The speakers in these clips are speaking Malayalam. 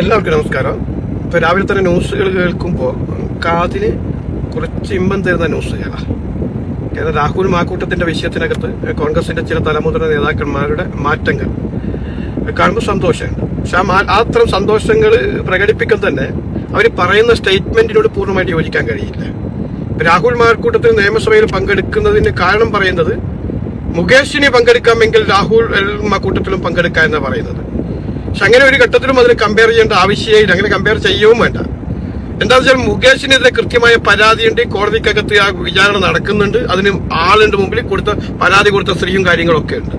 എല്ലാവർക്കും നമസ്കാരം. ഇപ്പൊ രാവിലെ തന്നെ ന്യൂസുകൾ കേൾക്കുമ്പോൾ കാതിന് കുറച്ച് ഇമ്പം തരുന്ന ന്യൂസുകളാണ് കാരണം രാഹുൽ മാക്കൂട്ടത്തിന്റെ വിഷയത്തിനകത്ത് കോൺഗ്രസിന്റെ ചില തലമുതിർന്ന നേതാക്കന്മാരുടെ മാറ്റങ്ങൾ കാണുമ്പോൾ സന്തോഷമുണ്ട്. പക്ഷെ ആ അത്തരം സന്തോഷങ്ങൾ പ്രകടിപ്പിക്കാൻ തന്നെ അവർ പറയുന്ന സ്റ്റേറ്റ്മെന്റിനോട് പൂർണമായിട്ട് യോജിക്കാൻ കഴിയില്ല. രാഹുൽ മാക്കൂട്ടത്തിൽ നിയമസഭയിൽ പങ്കെടുക്കുന്നതിന് കാരണം പറയുന്നത് മുകേഷിനെ പങ്കെടുക്കാമെങ്കിൽ രാഹുൽ മാക്കൂട്ടത്തിലും പങ്കെടുക്കാം എന്നാണ് പറയുന്നത്. പക്ഷെ അങ്ങനെ ഒരു ഘട്ടത്തിലും അതിന് കമ്പയർ ചെയ്യേണ്ട ആവശ്യമില്ല. അങ്ങനെ കമ്പയർ ചെയ്യവും വേണ്ട. എന്താണെന്ന് വെച്ചാൽ മുകേഷിനെതിരെ കൃത്യമായ പരാതിയുണ്ട്. കോടതിക്കകത്ത് ആ വിചാരണ നടക്കുന്നുണ്ട്. അതിന് ആളുണ്ട് മുമ്പിൽ കൊടുത്ത പരാതി കൊടുത്ത സ്ത്രീയും കാര്യങ്ങളൊക്കെ ഉണ്ട്.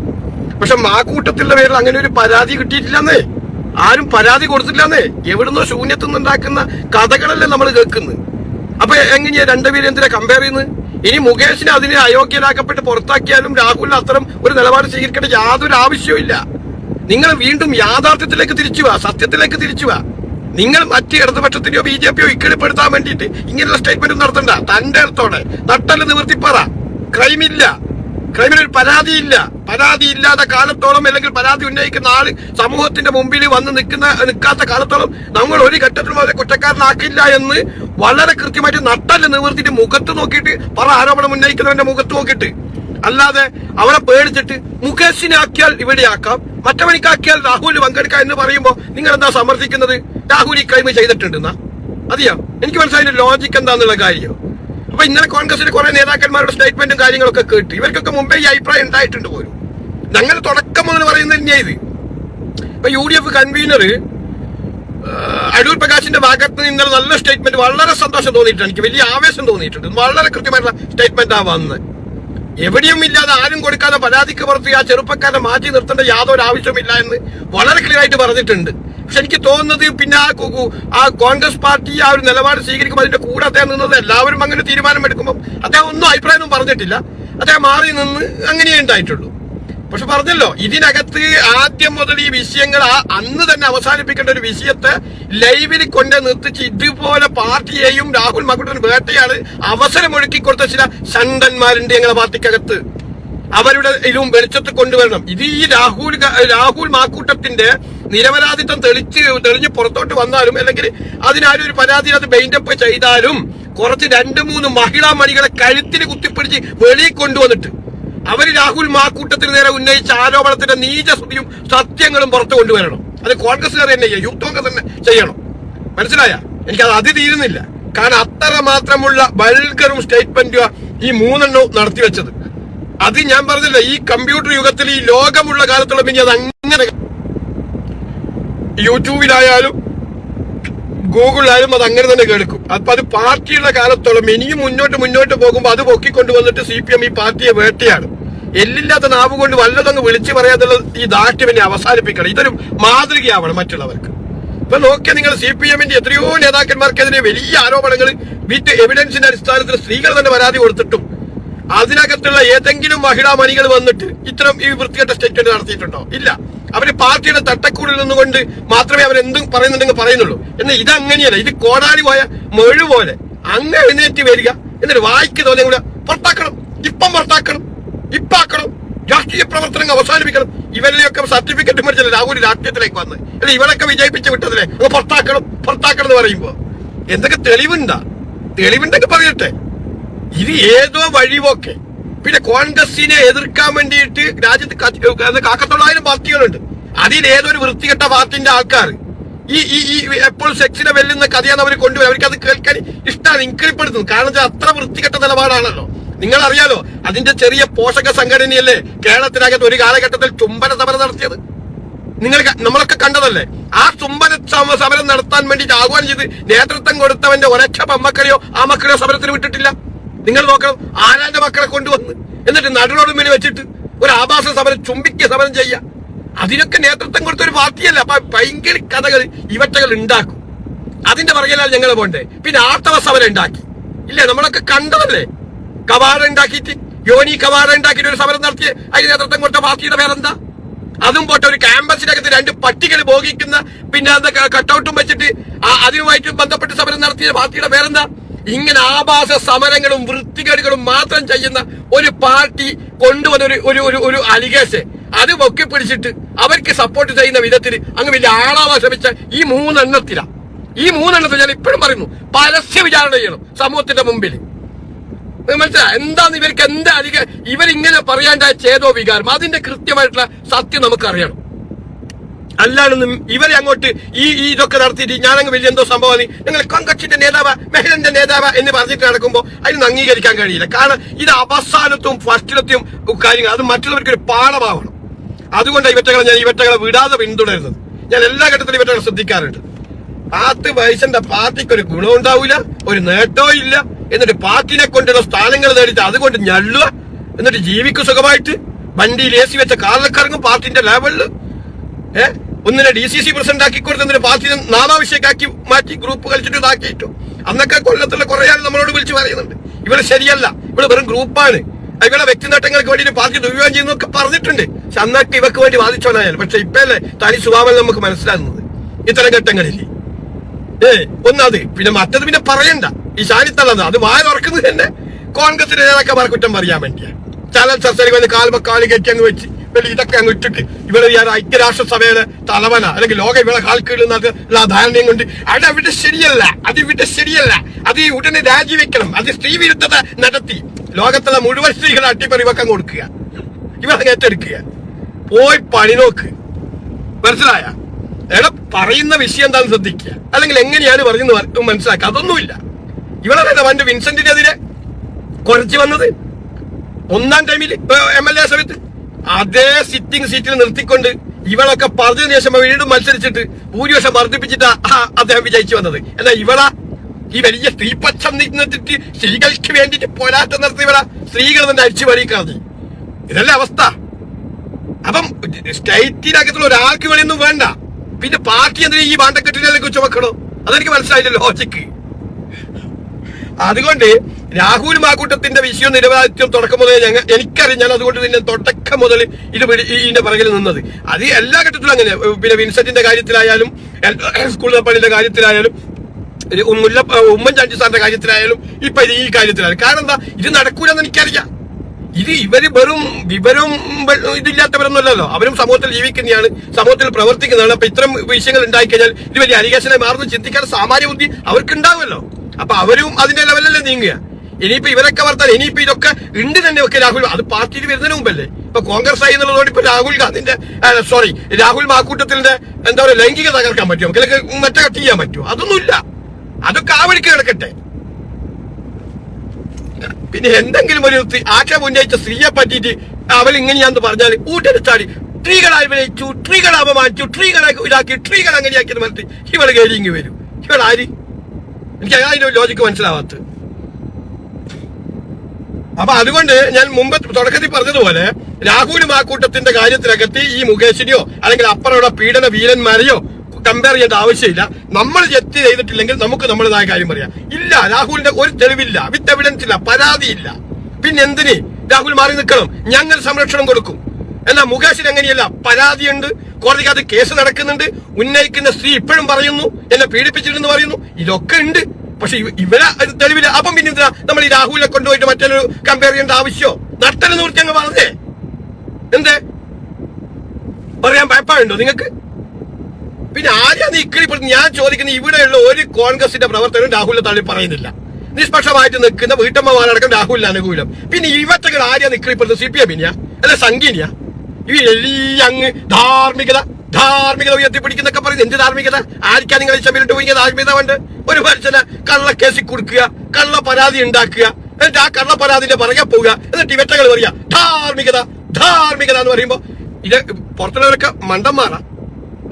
പക്ഷെ ആ കൂട്ടത്തിലുള്ള പേരിൽ അങ്ങനെ ഒരു പരാതി കിട്ടിയിട്ടില്ലെന്നേ. ആരും പരാതി കൊടുത്തില്ലെന്നേ എവിടുന്നോ ശൂന്യത്തു നിന്നുണ്ടാക്കുന്ന കഥകളല്ലേ നമ്മൾ കേൾക്കുന്നത് അപ്പൊ എങ്ങനെയാ രണ്ടുപേരും എന്തിനാ കമ്പയർ ചെയ്യുന്നത് ഇനി മുകേഷിനെ അതിനെ അയോഗ്യനാക്കപ്പെട്ട് പുറത്താക്കിയാലും രാഹുലിന് അത്തരം ഒരു നിലപാട് സ്വീകരിക്കേണ്ട യാതൊരു ആവശ്യവും നിങ്ങൾ വീണ്ടും യാഥാർത്ഥ്യത്തിലേക്ക് തിരിച്ചു വാ സത്യത്തിലേക്ക് തിരിച്ചു വാ നിങ്ങൾ മറ്റ് ഇടതുപക്ഷത്തിനെയോ ബി ജെ പിയോ ഇക്കടിപ്പെടുത്താൻ വേണ്ടിയിട്ട് ഇങ്ങനെയുള്ള സ്റ്റേറ്റ്മെന്റ് നടത്തണ്ട. തന്റെ അടുത്തോടെ നട്ടൽ നിവർത്തിപ്പറ ക്രൈമില്ല ക്രൈമിന് ഒരു പരാതിയില്ല പരാതി ഇല്ലാത്ത കാലത്തോളം അല്ലെങ്കിൽ പരാതി ഉന്നയിക്കുന്ന ആൾ സമൂഹത്തിന്റെ മുമ്പിൽ വന്ന് നിൽക്കുന്ന നിൽക്കാത്ത കാലത്തോളം നമ്മൾ ഒരു ഘട്ടത്തിലും അവരെ കുറ്റക്കാരനാക്കില്ല എന്ന് വളരെ കൃത്യമായിട്ട് നട്ടൽ നിവർത്തിയിട്ട് മുഖത്ത് നോക്കിയിട്ട് പറ ആരോപണം ഉന്നയിക്കുന്നവന്റെ മുഖത്ത് നോക്കിയിട്ട്. അല്ലാതെ അവരെ പേടിച്ചിട്ട് മുകേഷിനെ ആക്കിയാൽ ഇവിടെ ആക്കാം മറ്റവനിക്കാക്കിയാൽ രാഹുൽ പങ്കെടുക്കാം എന്ന് പറയുമ്പോൾ നിങ്ങൾ എന്താ സമർത്ഥിക്കുന്നത്? രാഹുൽ ഈ ക്രൈം ചെയ്തിട്ടുണ്ടെന്നാ? അതിയാ. എനിക്ക് മനസ്സിലായി ലോജിക് എന്താന്നുള്ള കാര്യം. അപ്പൊ ഇന്നലെ കോൺഗ്രസിന്റെ കുറെ നേതാക്കന്മാരുടെ സ്റ്റേറ്റ്മെന്റും കാര്യങ്ങളൊക്കെ കേട്ട് ഇവർക്കൊക്കെ മുമ്പേ ഈ അഭിപ്രായം ഉണ്ടായിട്ടുണ്ട് പോലും. ഞങ്ങൾ തുടക്കം എന്ന് പറയുന്നത് തന്നെയാ ഇത്. ഇപ്പൊ U D F convener Adoor പ്രകാശിന്റെ ഭാഗത്ത് നിന്ന് നല്ല സ്റ്റേറ്റ്മെന്റ് വളരെ സന്തോഷം തോന്നിയിട്ടുണ്ട്. എനിക്ക് വലിയ ആവേശം തോന്നിയിട്ടുണ്ട്. വളരെ കൃത്യമായിട്ടുള്ള സ്റ്റേറ്റ്മെന്റ് ആ വന്നത് എവിടെയും ഇല്ലാതെ ആരും കൊടുക്കാതെ പരാതിക്ക് പുറത്ത് ആ ചെറുപ്പക്കാരെ മാറ്റി നിർത്തേണ്ട യാതൊരു ആവശ്യമില്ല എന്ന് വളരെ ക്ലിയർ ആയിട്ട് പറഞ്ഞിട്ടുണ്ട്. പക്ഷെ എനിക്ക് തോന്നുന്നത് പിന്നെ ആ ആ കോൺഗ്രസ് പാർട്ടി ആ ഒരു നിലപാട് സ്വീകരിക്കുമ്പോൾ അതിന്റെ കൂടെ അദ്ദേഹം നിന്നത് എല്ലാവരും അങ്ങനെ തീരുമാനം എടുക്കുമ്പോൾ അദ്ദേഹം ഒന്നും അഭിപ്രായമൊന്നും പറഞ്ഞിട്ടില്ല. അദ്ദേഹം മാറി നിന്ന് അങ്ങനെയേ ഉണ്ടായിട്ടുള്ളൂ. പക്ഷെ പറഞ്ഞല്ലോ ഇതിനകത്ത് ആദ്യം മുതൽ ഈ വിഷയങ്ങൾ അന്ന് തന്നെ അവസാനിപ്പിക്കേണ്ട ഒരു വിഷയത്തെ ലൈവിൽ കൊണ്ട് നിർത്തിച്ച് ഇതുപോലെ പാർട്ടിയെയും രാഹുൽ മകുടൻ വേട്ടയാണ് അവസരം ഒഴുക്കി കൊടുത്ത ചില ഷണ്ടന്മാരുണ്ട് ഞങ്ങളുടെ പാർട്ടിക്കകത്ത്. അവരുടെ ഇതിലും വെളിച്ചത്ത് കൊണ്ടുവരണം. ഇത് ഈ രാഹുൽ രാഹുൽ മാക്കൂട്ടത്തിന്റെ നിരപരാധിത്വം തെളിച്ച് തെളിഞ്ഞ് പുറത്തോട്ട് വന്നാലും അല്ലെങ്കിൽ അതിനാരും ഒരു പരാതി അത് ബൈൻഡപ്പ് ചെയ്താലും കുറച്ച് രണ്ട് മൂന്ന് മഹിളാ മണികളെ കഴുത്തിന് കുത്തിപ്പിടിച്ച് വെളിയിൽ കൊണ്ടുവന്നിട്ട് അവർ രാഹുൽ മാക്കൂട്ടത്തിന് നേരെ ഉന്നയിച്ച ആരോപണത്തിന്റെ നീചസ്തുതിയും സത്യങ്ങളും പുറത്തു കൊണ്ടുവരണം. അത് കോൺഗ്രസ്സുകാർ തന്നെ ചെയ്യണം. യൂത്ത് കോൺഗ്രസ് തന്നെ ചെയ്യണം. മനസ്സിലായ? എനിക്കത് അതി തീരുന്നില്ല. കാരണം അത്ര മാത്രമുള്ള സ്റ്റേറ്റ്മെന്റും ഈ മൂന്നെണ്ണവും നടത്തി വെച്ചത്. അത് ഞാൻ പറഞ്ഞില്ല ഈ കമ്പ്യൂട്ടർ യുഗത്തിൽ ഈ ലോകമുള്ള കാലത്തുള്ള ഇനി അത് അങ്ങനെ യൂട്യൂബിലായാലും ഗൂഗിളിലായാലും അത് അങ്ങനെ തന്നെ കേൾക്കും. അപ്പൊ അത് പാർട്ടിയുടെ കാലത്തോളം ഇനിയും മുന്നോട്ട് മുന്നോട്ട് പോകുമ്പോൾ അത് പൊക്കിക്കൊണ്ടുവന്നിട്ട് സി പി എം ഈ പാർട്ടിയെ വേട്ടയാണ്. എല്ലില്ലാത്ത നാവ് കൊണ്ട് വല്ലതങ്ങ് വിളിച്ചു പറയാതുള്ള ഈ ദാർഢ്യമിനെ അവസാനിപ്പിക്കണം. ഇതൊരു മാതൃകയാവണം മറ്റുള്ളവർക്ക്. ഇപ്പൊ നോക്കിയാൽ നിങ്ങൾ സി പി എമ്മിന്റെ എത്രയോ നേതാക്കന്മാർക്കെതിരെ വലിയ ആരോപണങ്ങൾ വിത്ത് എവിഡൻസിന്റെ അടിസ്ഥാനത്തിൽ സ്ത്രീകൾ തന്നെ പരാതി കൊടുത്തിട്ടും അതിനകത്തുള്ള ഏതെങ്കിലും മഹിളാ മണികൾ വന്നിട്ട് ഇത്തരം ഈ വൃത്തികെട്ട സ്റ്റേറ്റ്മെന്റ് നടത്തിയിട്ടുണ്ടോ? ഇല്ല. അവർ പാർട്ടിയുടെ തട്ടക്കൂടിൽ നിന്നുകൊണ്ട് മാത്രമേ അവർ എന്തും പറയുന്നുണ്ടെങ്കിൽ പറയുന്നുള്ളൂ. എന്നാൽ ഇത് അങ്ങനെയല്ല ഇത് കോടാലി പോയ മെഴു പോലെ അങ്ങ് എഴുന്നേറ്റ് വരിക. എന്നിട്ട് വായിക്ക് തോന്നിയ കൂടെ പുറത്താക്കണം. ഇപ്പം പുറത്താക്കണം. ഇപ്പാക്കണം. രാഷ്ട്രീയ പ്രവർത്തനങ്ങൾ അവസാനിപ്പിക്കണം. ഇവരെയൊക്കെ സർട്ടിഫിക്കറ്റ് മേടിച്ചല്ലേ രാഹുൽ രാഷ്ട്രീയത്തിലേക്ക് വന്ന്. അല്ലെ ഇവരൊക്കെ വിജയിപ്പിച്ച് വിട്ടതല്ലേ അങ്ങ് പുറത്താക്കണം. പുറത്താക്കണം എന്ന് പറയുമ്പോ എന്തൊക്കെ തെളിവുണ്ടാ? തെളിവുണ്ടെങ്കിൽ പറയട്ടെ. ഇത് ഏതോ വഴിവൊക്കെ പിന്നെ കോൺഗ്രസിനെ എതിർക്കാൻ വേണ്ടിയിട്ട് രാജ്യത്ത് കാക്കത്തോളായാലും പാർട്ടികളുണ്ട്. അതിൽ ഏതൊരു വൃത്തികെട്ട പാർട്ടിന്റെ ആൾക്കാർ ഈ ഈ ഈ എപ്പോഴും സെക്സിനെ വെല്ലുന്ന കഥയാണ് അവർ കൊണ്ടുവരും അവർക്ക് അത് കേൾക്കാൻ ഇഷ്ടമാണ് ഇൻക്രിപ്പെടുത്തുന്നു. കാരണം അത്ര വൃത്തികെട്ട നിലപാടാണല്ലോ. നിങ്ങൾ അറിയാലോ അതിന്റെ ചെറിയ പോഷക സംഘടനയല്ലേ കേരളത്തിനകത്ത് ഒരു കാലഘട്ടത്തിൽ ചുംബന സമരം നടത്തിയത്? നിങ്ങൾ നമ്മളൊക്കെ കണ്ടതല്ലേ? ആ ചുംബന സമരം നടത്താൻ വേണ്ടിയിട്ട് ആഹ്വാനം ചെയ്ത് നേതൃത്വം കൊടുത്തവന്റെ ഒരക്ഷ മക്കളെയോ ആ മക്കളെയോ സമരത്തിന് വിട്ടിട്ടില്ല? നിങ്ങൾ നോക്കണം ആരാന്റെ മക്കളെ കൊണ്ടുവന്ന്? എന്നിട്ട് നടുനോട് മേലെ വെച്ചിട്ട് ഒരു ആഭാസ സമരം ചുംബിക്ക സമരം ചെയ്യാം അതിനൊക്കെ നേതൃത്വം കൊടുത്ത ഒരു പാർട്ടിയല്ല. അപ്പൊ ഭയങ്കര കഥകൾ ഇവറ്റകൾ ഉണ്ടാക്കും. അതിന്റെ പുറകിലാണ് ഞങ്ങൾ പോണ്ടേ പിന്നെ ആർത്തവ സമരം ഉണ്ടാക്കി. ഇല്ലേ? നമ്മളൊക്കെ കണ്ടതല്ലേ? കവാട ഉണ്ടാക്കിയിട്ട് യോനി കവാട ഉണ്ടാക്കിയിട്ട് ഒരു സമരം നടത്തിയ. അതിന് നേതൃത്വം കൊടുത്ത പാർട്ടിയുടെ പേരെന്താ? അതും പോട്ടെ ഒരു ക്യാമ്പസിനകത്ത് രണ്ട് പട്ടികൾ ഭോഗിക്കുന്ന പിന്നെ അത് കട്ടൗട്ടും വെച്ചിട്ട് അതിനുമായിട്ട് ബന്ധപ്പെട്ട് സമരം നടത്തിയ പാർട്ടിയുടെ പേരെന്താ? ഇങ്ങനെ ആഭാസ സമരങ്ങളും വൃത്തികേടുകളും മാത്രം ചെയ്യുന്ന ഒരു പാർട്ടി കൊണ്ടുവന്ന ഒരു ഒരു ഒരു ഒരു അലിഗേഷൻ അത് പൊക്കി പിടിച്ചിട്ട് അവർക്ക് സപ്പോർട്ട് ചെയ്യുന്ന വിധത്തിൽ അങ്ങ് വലിയ ആളാവാൻ ശ്രമിച്ച ഈ മൂന്നെണ്ണത്തിലാണ് ഈ മൂന്നെണ്ണത്തിൽ ഞാൻ ഇപ്പോഴും പറയുന്നു പരസ്യ വിചാരണ ചെയ്യണം സമൂഹത്തിന്റെ മുമ്പിൽ. മനസ്സിലായി? എന്താണ് ഇവർക്ക് എന്താ അധികം ഇവരിങ്ങനെ പറയാണ്ടായ ചേതോ വികാരം. അതിന്റെ കൃത്യമായിട്ടുള്ള സത്യം നമുക്കറിയണം. അല്ലാതൊന്നും ഇവരെ അങ്ങോട്ട് ഈ ഇതൊക്കെ നടത്തിയിട്ട് ഞാനങ്ങ് വലിയ എന്തോ സംഭവം നിങ്ങൾ കോൺഗ്രസിന്റെ നേതാവ് മെഹ്ലന്റെ നേതാവ് എന്ന് പറഞ്ഞിട്ട് നടക്കുമ്പോൾ അതിന് അംഗീകരിക്കാൻ കഴിയില്ല. കാരണം ഇത് അവസാനത്തും ഫസ്റ്റിലത്തെയും കാര്യങ്ങൾ അത് മറ്റുള്ളവർക്ക് ഒരു പാഠമാവണം. അതുകൊണ്ട് ഇവറ്റകളെ ഞാൻ ഇവറ്റകളെ വിടാതെ പിന്തുടരുന്നത്. ഞാൻ എല്ലാ ഘട്ടത്തിലും ഇവറ്റകളെ ശ്രദ്ധിക്കാറുണ്ട്. പാത്ത് വയസ്സിന്റെ പാർട്ടിക്ക് ഒരു ഗുണം ഉണ്ടാവില്ല ഒരു നേട്ടവും ഇല്ല. എന്നിട്ട് പാർട്ടിനെ കൊണ്ടുള്ള സ്ഥാനങ്ങൾ നേടിയിട്ട് അതുകൊണ്ട് ഞള്ളുക. എന്നിട്ട് ജീവിക്കു സുഖമായിട്ട്. വണ്ടിയിൽ എ സി വെച്ച കാറിലൊക്കെ ഇറങ്ങും പാർട്ടിന്റെ ലെവലിൽ ഏ? ഒന്നിനെ ഡി സി സി പ്രസിഡന്റ് ആക്കി കൊടുത്തതിന് പാർട്ടി നാമാവശ്യക്കാക്കി മാറ്റി ഗ്രൂപ്പ് കളിച്ചിട്ട് ഇതാക്കിയിട്ടു അന്നൊക്കെ കൊല്ലത്തുള്ള കുറെ ആൾ നമ്മളോട് വിളിച്ചു പറയുന്നുണ്ട്. ഇവിടെ ശരിയല്ല. ഇവൾ വെറും ഗ്രൂപ്പാണ് ഇവിടെ വ്യക്തി നേട്ടങ്ങൾക്ക് വേണ്ടി പാർട്ടി ദുരുപയോഗം ചെയ്യുന്നൊക്കെ പറഞ്ഞിട്ടുണ്ട്. പക്ഷെ അന്നൊക്കെ ഇവക്ക് വേണ്ടി വാദിച്ചോനായാൽ പക്ഷെ ഇപ്പല്ലേ തനി സ്വഭാവം നമുക്ക് മനസ്സിലാകുന്നത്? ഇത്തരം ഘട്ടങ്ങളില്ലേ ഏ ഒന്നത്. പിന്നെ മറ്റത് പിന്നെ പറയണ്ട. ഈ ശാനിത്തള്ളത് അത് വായ തുറക്കുന്നത് തന്നെ കോൺഗ്രസിന്റെ നേതാക്കന്മാർ കുറ്റം പറയാൻ വേണ്ടിയാ ചാനൽ സർസരി വന്ന് കാൽമക്കാളി കയറ്റി അങ്ങ് വെച്ച്. വലിയ ഇതൊക്കെ അങ്ങ് ഇട്ടിട്ട് ഇവിടെ ഞാൻ ഐക്യരാഷ്ട്രസഭയുടെ തലവന. അല്ലെങ്കിൽ ലോക ഇവളെ കാൽക്കീഴുള്ള ധാരണയും കൊണ്ട് അത് അവിടെ ശരിയല്ല. അത് ഇവിടെ ശരിയല്ല. അത് ഈ ഉടനെ രാജിവെക്കണം. അത് സ്ത്രീ വിരുദ്ധത നടത്തി. ലോകത്തുള്ള മുഴുവൻ സ്ത്രീകളെ അട്ടിപ്പറി വെക്കാൻ കൊടുക്കുക. ഇവളെ ഏറ്റെടുക്കുക. പോയി പണി നോക്ക്. മനസ്സിലായ? എടാ പറയുന്ന വിഷയം എന്താണെന്ന് ശ്രദ്ധിക്കുക. അല്ലെങ്കിൽ എങ്ങനെയാണ് പറയുന്നത് മനസ്സിലാക്കുക. അതൊന്നുമില്ല. ഇവിടെ തന്നെ പണ്ട് വിൻസെന്റിനെതിരെ കുറച്ച് വന്നത്? ഒന്നാം ടൈമിൽ എം എൽ എ സമയത്ത്? അതേ സിറ്റിംഗ് സീറ്റിൽ നിർത്തിക്കൊണ്ട് ഇവളൊക്കെ പറഞ്ഞതിന് ശേഷം വീണ്ടും മത്സരിച്ചിട്ട് ഭൂരിപക്ഷം വർദ്ധിപ്പിച്ചിട്ട് അദ്ദേഹം വിജയിച്ചു വന്നത്. എന്നാ ഇവള? ഈ വലിയ സ്ത്രീപക്ഷം നിന്നിട്ട് സ്ത്രീകൾക്ക് വേണ്ടിയിട്ട് പോരാട്ടം നടത്തിയവള സ്ത്രീകൾ തന്നെ അടിച്ചു പറയിക്കാതെ ഇതല്ല അവസ്ഥ. അപ്പം സ്റ്റേറ്റിനകത്തുള്ള ഒരാൾക്ക് വേണമെന്നും വേണ്ട. പിന്നെ പാർട്ടി എന്തിനാ ഈ വാണ്ടക്കെട്ടിലേക്ക് ചുമക്കണോ അതെനിക്ക് മനസ്സിലായില്ല ലോജിക്ക് അതുകൊണ്ട് രാഹുൽ മാക്കൂട്ടത്തിന്റെ വിഷയം നിരവധിത്വം തുടക്കം മുതൽ എനിക്കറിയാം. ഞാൻ അതുകൊണ്ട് തന്നെ തുടക്കം മുതൽ ഇത് ഇതിന്റെ പിറകിൽ നിന്നത്. അത് എല്ലാ ഘട്ടത്തിലും അങ്ങനെ. പിന്നെ വിൻസെന്റിന്റെ കാര്യത്തിലായാലും സ്കൂൾ പള്ളിയുടെ കാര്യത്തിലായാലും മുല്ല ഉമ്മൻചാണ്ടി സാറിന്റെ കാര്യത്തിലായാലും ഇപ്പൊ ഈ കാര്യത്തിലായാലും. കാരണം എന്താ? ഇത് നടക്കൂലെന്ന് എനിക്കറിയാം. ഇത് ഇവർ വെറും വിവരവും ഇതില്ലാത്തവരൊന്നുമല്ലല്ലോ. അവരും സമൂഹത്തിൽ ജീവിക്കുന്നതാണ് സമൂഹത്തിൽ പ്രവർത്തിക്കുന്നതാണ്. അപ്പൊ ഇത്തരം വിഷയങ്ങൾ ഉണ്ടായിക്കഴിഞ്ഞാൽ ഇത് വലിയ അലിഗേഷനെ മാറുന്നു. ചിന്തിക്കാൻ സാമാന്യ ബുദ്ധി അവർക്ക് ഉണ്ടാവുമല്ലോ അപ്പൊ അവരും അതിന്റെ ലെവലല്ലേ നീങ്ങുക? ഇനിയിപ്പോ ഇവരൊക്കെ വർത്താൻ ഇനിയിപ്പോ ഇതൊക്കെ ഉണ്ട് തന്നെ ഒക്കെ രാഹുൽ അത് പാർട്ടിയിൽ വരുന്നതിന് മുമ്പല്ലേ? ഇപ്പൊ കോൺഗ്രസ് ആയി എന്നുള്ളതുകൊണ്ട് ഇപ്പൊ രാഹുൽ ഗാന്ധിന്റെ സോറി രാഹുൽ മാക്കൂട്ടത്തിന്റെ എന്താ പറയുക ലൈംഗിക തകർക്കാൻ പറ്റും നമുക്ക് മറ്റേ കട്ട് ചെയ്യാൻ പറ്റുമോ? അതൊന്നുമില്ല. അതൊക്കെ ആ വഴിക്ക് കിടക്കട്ടെ പിന്നെ എന്തെങ്കിലും ഒരു ആക്ഷേപം ഉന്നയിച്ച സ്ത്രീയെ പറ്റിയിട്ട് അവൾ ഇങ്ങനെയാന്ന് പറഞ്ഞാൽ ഊട്ടെടുത്താടി സ്ത്രീകളെ അഭിനയിച്ചു സ്ത്രീകളെ അപമാനിച്ചു സ്ത്രീകളെ ഇതാക്കി സ്ത്രീകൾ അങ്ങനെയാക്കിയെന്ന് പറഞ്ഞിട്ട് ഇവൾ കയറി ഇങ്ങ് വരും. ഇവൾ ആര് എനിക്ക് അതിന്റെ ലോജിക്ക് മനസ്സിലാവാത്തത്. അപ്പൊ അതുകൊണ്ട് ഞാൻ മുമ്പ് തുടക്കത്തിൽ പറഞ്ഞതുപോലെ രാഹുലും ആ കൂട്ടത്തിന്റെ കാര്യത്തിനകത്ത് ഈ മുകേഷിനെയോ അല്ലെങ്കിൽ അപ്പറയുടെ പീഡന വീരന്മാരെയോ കമ്പയർ ചെയ്യേണ്ട ആവശ്യമില്ല. നമ്മൾ ജപ്തി ചെയ്തിട്ടില്ലെങ്കിൽ നമുക്ക് നമ്മളിതായ കാര്യം പറയാം. ഇല്ല രാഹുലിന്റെ ഒരു തെളിവില്ല. വിത്ത് എവിഡൻസ് ഇല്ല. പരാതിയില്ല. പിന്നെ എന്തിന്? രാഹുൽ മാറി നിൽക്കണം. ഞങ്ങൾ സംരക്ഷണം കൊടുക്കും. എന്നാൽ മുകേഷിന് എങ്ങനെയല്ല? പരാതിയുണ്ട്. അത് കേസ് നടക്കുന്നുണ്ട്. ഉന്നയിക്കുന്ന സ്ത്രീ ഇപ്പോഴും പറയുന്നു. എന്നെ പീഡിപ്പിച്ചിട്ടുണ്ടെന്ന് പറയുന്നു. ഇതൊക്കെ ഉണ്ട്. പക്ഷെ ഇവ- ഇവരെ തെളിവിൽ അപ്പം പിന്നെ എന്തിനാ നമ്മൾ ഈ രാഹുലിനെ കൊണ്ടുപോയിട്ട് മറ്റൊരു കമ്പയർ ചെയ്യേണ്ട ആവശ്യമോ? നട്ടൽ അങ്ങ് പറഞ്ഞേ. എന്തേ? പറയാൻ ഭയപ്പാടുണ്ടോ നിങ്ങൾക്ക് പിന്നെ ആരെയാ നീ ഇക്കിളിപ്പെടുത്തി ഞാൻ ചോദിക്കുന്ന ഇവിടെയുള്ള ഒരു കോൺഗ്രസിന്റെ പ്രവർത്തനം രാഹുലിനെ തള്ളി പറയുന്നില്ല. നിഷ്പക്ഷമായിട്ട് നിൽക്കുന്ന വീട്ടമ്മമാരടക്കം രാഹുലിന് അനുകൂലം. പിന്നെ ഇവറ്റകൾ ആരെയാ നിക്കിളിപ്പെടുത്തുന്നത് സി പി എമ്മിനെയാ അല്ല സംഘീനിയാ ഇവ എല്ലാം അങ്ങ് ധാർമ്മികത. ധാർമ്മികത ഉയർത്തിപ്പിടിക്കുന്നൊക്കെ പറയുന്നത് എന്ത് ധാർമ്മികത? ആർക്കാ നിങ്ങൾ ശബരിട്ട് പോയി ധാർമ്മികത കൊണ്ട് ഒരു മനുഷ്യനെ കള്ളക്കേസിൽ കൊടുക്കുക കള്ള പരാതി ഉണ്ടാക്കുക എന്നിട്ട് ആ കള്ള പരാതിന്റെ പുറകെ പോവുക എന്നിട്ട് ഇവറ്റകൾ പറയുക ധാർമ്മികത ധാർമ്മികത എന്ന് പറയുമ്പോ ഇത് പുറത്തുള്ളവരൊക്കെ മണ്ടന്മാറാ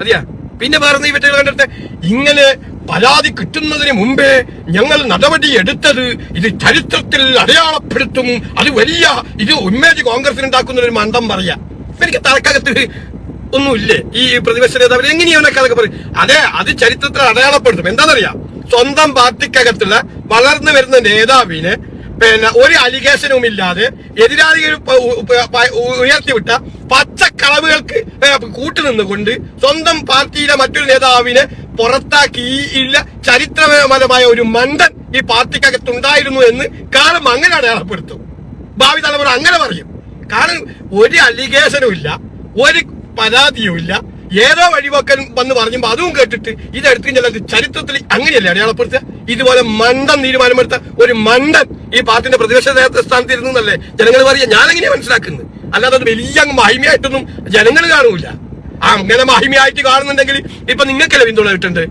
മതിയാ? പിന്നെ വേറെ ഇവറ്റകൾ കണ്ടിട്ട് ഇങ്ങനെ പരാതി കിട്ടുന്നതിന് മുമ്പേ ഞങ്ങൾ നടപടി എടുത്തത് ഇത് ചരിത്രത്തിൽ അടയാളപ്പെടുത്തും. അത് വലിയ ഇത് ഉന്മേജ് കോൺഗ്രസിന് ഉണ്ടാക്കുന്ന ഒരു മണ്ടം പറയാ. എനിക്ക് തലക്കകത്ത് ഒന്നുമില്ലേ? ഈ പ്രതിപക്ഷ നേതാവ് എങ്ങനെയാണ് അതൊക്കെ പറയും? അതെ അത് ചരിത്രത്തിൽ അടയാളപ്പെടുത്തും. എന്താണെന്നറിയാം? സ്വന്തം പാർട്ടിക്കകത്തുള്ള വളർന്നു വരുന്ന നേതാവിനെ പിന്നെ ഒരു അലിഗേഷനും ഇല്ലാതെ എതിരാളികൾ ഉയർത്തിവിട്ട പച്ചക്കളവുകൾക്ക് കൂട്ടുനിന്നുകൊണ്ട് സ്വന്തം പാർട്ടിയിലെ മറ്റൊരു നേതാവിനെ പുറത്താക്കി ഇല്ല ചരിത്രപരമായ ഒരു മണ്ടൻ ഈ പാർട്ടിക്കകത്തുണ്ടായിരുന്നു എന്ന് കാലം അങ്ങനെ അടയാളപ്പെടുത്തും. ഭാവി തലമുറ അങ്ങനെ പറയും. കാരണം ഒരു അലിഗേഷനും ഇല്ല ഒരു പരാതിയുമില്ല. ഏതോ വഴിവാക്കൻ വന്ന് പറഞ്ഞപ്പോ അതും കേട്ടിട്ട് ഇതെടുത്ത് ചില ചരിത്രത്തിൽ അങ്ങനെയല്ലേ അടയാളപ്പെടുത്തുക? ഇതുപോലെ മണ്ടൻ തീരുമാനമെടുത്ത ഒരു മണ്ടൻ ഈ പാർട്ടിന്റെ പ്രതിപക്ഷ സ്ഥാനത്ത് ഇരുന്നല്ലേ ജനങ്ങൾ പറയുക? ഞാൻ എങ്ങനെയാ മനസ്സിലാക്കുന്നത്? അല്ലാതെ അത് വലിയ മഹിമയായിട്ടൊന്നും ജനങ്ങൾ കാണൂല. അങ്ങനെ മഹിമയായിട്ട് കാണുന്നുണ്ടെങ്കിൽ ഇപ്പൊ നിങ്ങൾക്കല്ലേ പിന്തുണ കിട്ടുന്നുണ്ട്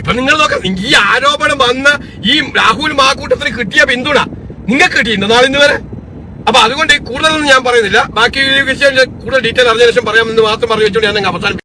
ഇപ്പൊ നിങ്ങൾ നോക്കാം ഈ ആരോപണം വന്ന ഈ രാഹുൽ മാക്കൂട്ടത്തിന് കിട്ടിയ പിന്തുണ നിങ്ങൾക്ക് കിട്ടിയിട്ടുണ്ടോ നാളെ ഇന്ന് വരെ? അപ്പൊ അതുകൊണ്ട് കൂടുതലൊന്നും ഞാൻ പറയുന്നില്ല. ബാക്കി കൂടുതൽ ഡീറ്റെയിൽ അറിഞ്ഞ ശേഷം പറയാമെന്ന് മാത്രം പറഞ്ഞു വെച്ചുകൊണ്ട് ഞാൻ അവസാനിപ്പിക്കും